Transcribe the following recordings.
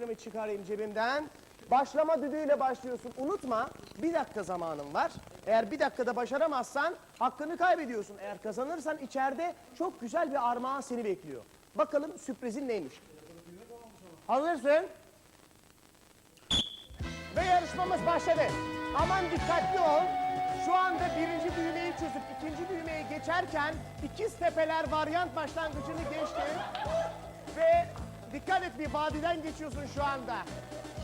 kartlarımı çıkarayım cebimden. Başlama düdüğüyle başlıyorsun. Unutma bir dakika zamanın var. Eğer bir dakikada başaramazsan hakkını kaybediyorsun. Eğer kazanırsan içeride çok güzel bir armağan seni bekliyor. Bakalım sürprizin neymiş? Hazırsın. Ve yarışmamız başladı. Aman dikkatli ol. Şu anda birinci düğmeyi çözüp ikinci düğmeye geçerken ikiz tepeler varyant başlangıcını geçti. Bir vadiden geçiyorsun şu anda.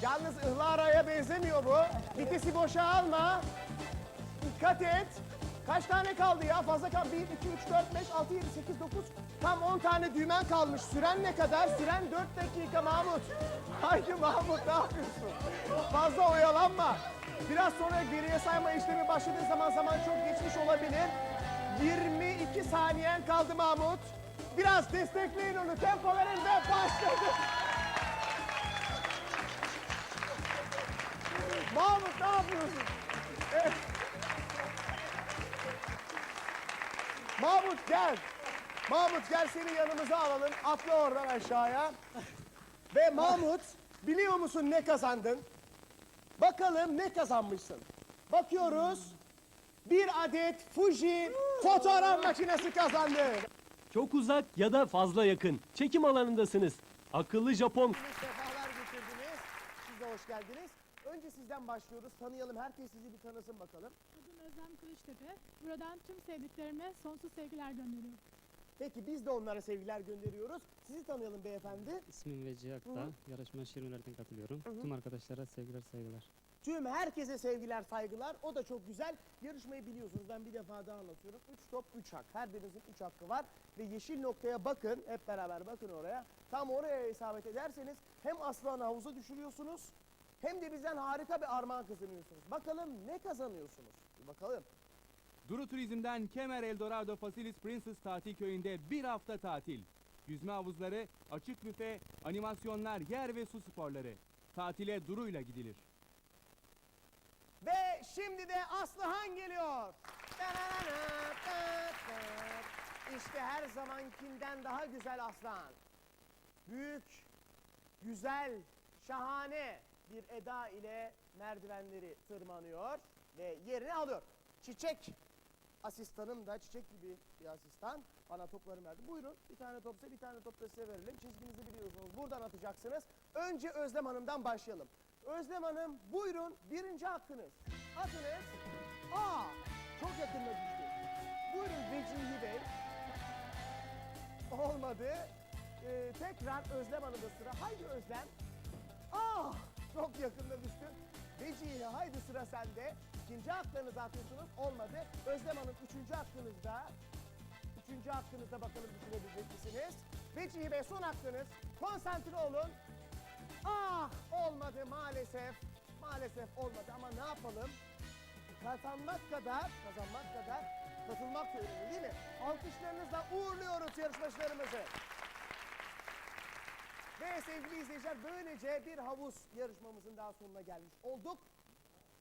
Yalnız ıhlaraya benzemiyor bu. Vitesi boşa alma. Dikkat et. Kaç tane kaldı ya? Fazla kaldı. 1, 2, 3, 4, 5, 6, 7, 8, 9. Tam 10 tane düğmen kalmış. Süren ne kadar? Süren 4 dakika Mahmut. Haydi Mahmut ne yapıyorsun? Fazla oyalanma. Biraz sonra geriye sayma işlemi başladığı zaman zaman çok geçmiş olabilir. 22 saniyen kaldı Mahmut. Biraz destekleyin onu. Tempo verin ve başladı. Mahmut gel. Mahmut gel seni yanımıza alalım. Atla oradan aşağıya. Ve Mahmut biliyor musun ne kazandın? Bakalım ne kazanmışsın? Bakıyoruz. Bir adet Fuji fotoğraf makinesi kazandın. Çok uzak ya da fazla yakın. Çekim alanındasınız. Akıllı Japon Sefalar getirdiniz. Siz de hoş geldiniz. Önce sizden başlıyoruz. Tanıyalım. Herkes sizi bir tanısın bakalım. Adım Özlem Kılıçtepe. Buradan tüm sevdiklerime sonsuz sevgiler gönderiyorum. Peki biz de onlara sevgiler gönderiyoruz. Sizi tanıyalım beyefendi. İsmim Veci Akta. Yarışma Şirinler'den katılıyorum. Tüm arkadaşlara sevgiler saygılar. Tüm herkese sevgiler, saygılar. O da çok güzel. Yarışmayı biliyorsunuz. Ben bir defa daha anlatıyorum. 3 top, 3 hak. Her birinizin 3 hakkı var. Ve yeşil noktaya bakın. Hep beraber bakın oraya. Tam oraya isabet ederseniz hem aslanı havuza düşürüyorsunuz hem de bizden harika bir armağan kazanıyorsunuz. Bakalım ne kazanıyorsunuz? Bir bakalım. Duru Turizm'den Kemer Eldorado Facilis Princess Tatil Köyü'nde bir hafta tatil. Yüzme havuzları, açık büfe, animasyonlar, yer ve su sporları. Tatile Duru'yla gidilir. Ve şimdi de Aslıhan geliyor. İşte her zamankinden daha güzel Aslan. Büyük, güzel, şahane bir eda ile merdivenleri tırmanıyor ve yerini alıyor. Çiçek asistanım da çiçek gibi bir asistan bana topları verdi. Buyurun bir tane topsa bir tane top da size verelim. Çizginizi biliyorsunuz. Buradan atacaksınız. Önce Özlem Hanım'dan başlayalım. Özlem Hanım buyurun birinci hakkınız. Atınız. Aa çok yakında düştü. Buyurun Vecihi Bey. Olmadı. Ee, tekrar Özlem Hanım'da sıra. Haydi Özlem. Yakında düştü. Vecihi haydi sıra sende. İkinci hakkınızı atıyorsunuz. Olmadı. Özlem Hanım üçüncü hakkınızda. Üçüncü hakkınızda bakalım düşürebilecek misiniz? Vecihi Bey son hakkınız. Konsantre olun. Ah olmadı maalesef. Maalesef olmadı ama ne yapalım? Kazanmak kadar, kazanmak kadar katılmak da önemli değil mi? Alkışlarınızla uğurluyoruz yarışmacılarımızı. Ve sevgili izleyiciler böylece bir havuz yarışmamızın daha sonuna gelmiş olduk.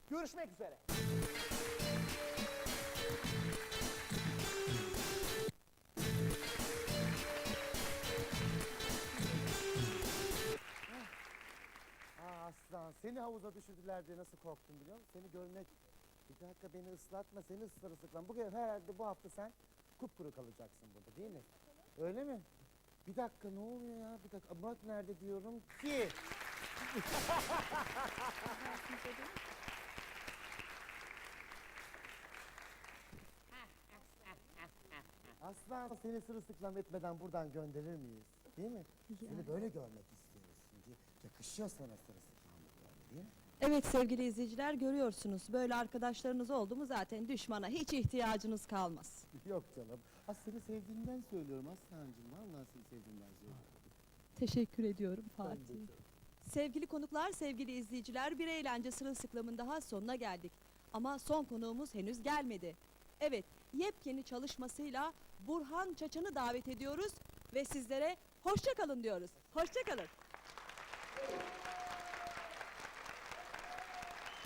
Görüşmek üzere. Ah aslan seni havuza düşürdüler diye nasıl korktum biliyor musun? Seni görmek. Bir dakika beni ıslatma seni ıslar ıslatma. Bugün herhalde bu hafta sen kupkuru kalacaksın burada değil mi? Öyle mi? Bir dakika ne oluyor ya? Bir dakika Murat nerede diyorum ki? Aslan seni sırılsıklam etmeden buradan gönderir miyiz? Değil mi? Seni böyle görmek istiyoruz. Çünkü yakışıyor sana sırılsıklamlık böyle değil mi? Evet sevgili izleyiciler görüyorsunuz böyle arkadaşlarınız oldu mu zaten düşmana hiç ihtiyacınız kalmaz. Yok canım. Ha seni sevdiğimden söylüyorum Aslancığım. Vallahi seni sevdiğimden söylüyorum. Teşekkür ediyorum Fatih. Sevgili konuklar, sevgili izleyiciler bir eğlence sırılsıklamın daha sonuna geldik. Ama son konuğumuz henüz gelmedi. Evet, yepyeni çalışmasıyla Burhan Çaçan'ı davet ediyoruz ve sizlere hoşça kalın diyoruz. Hoşça kalın.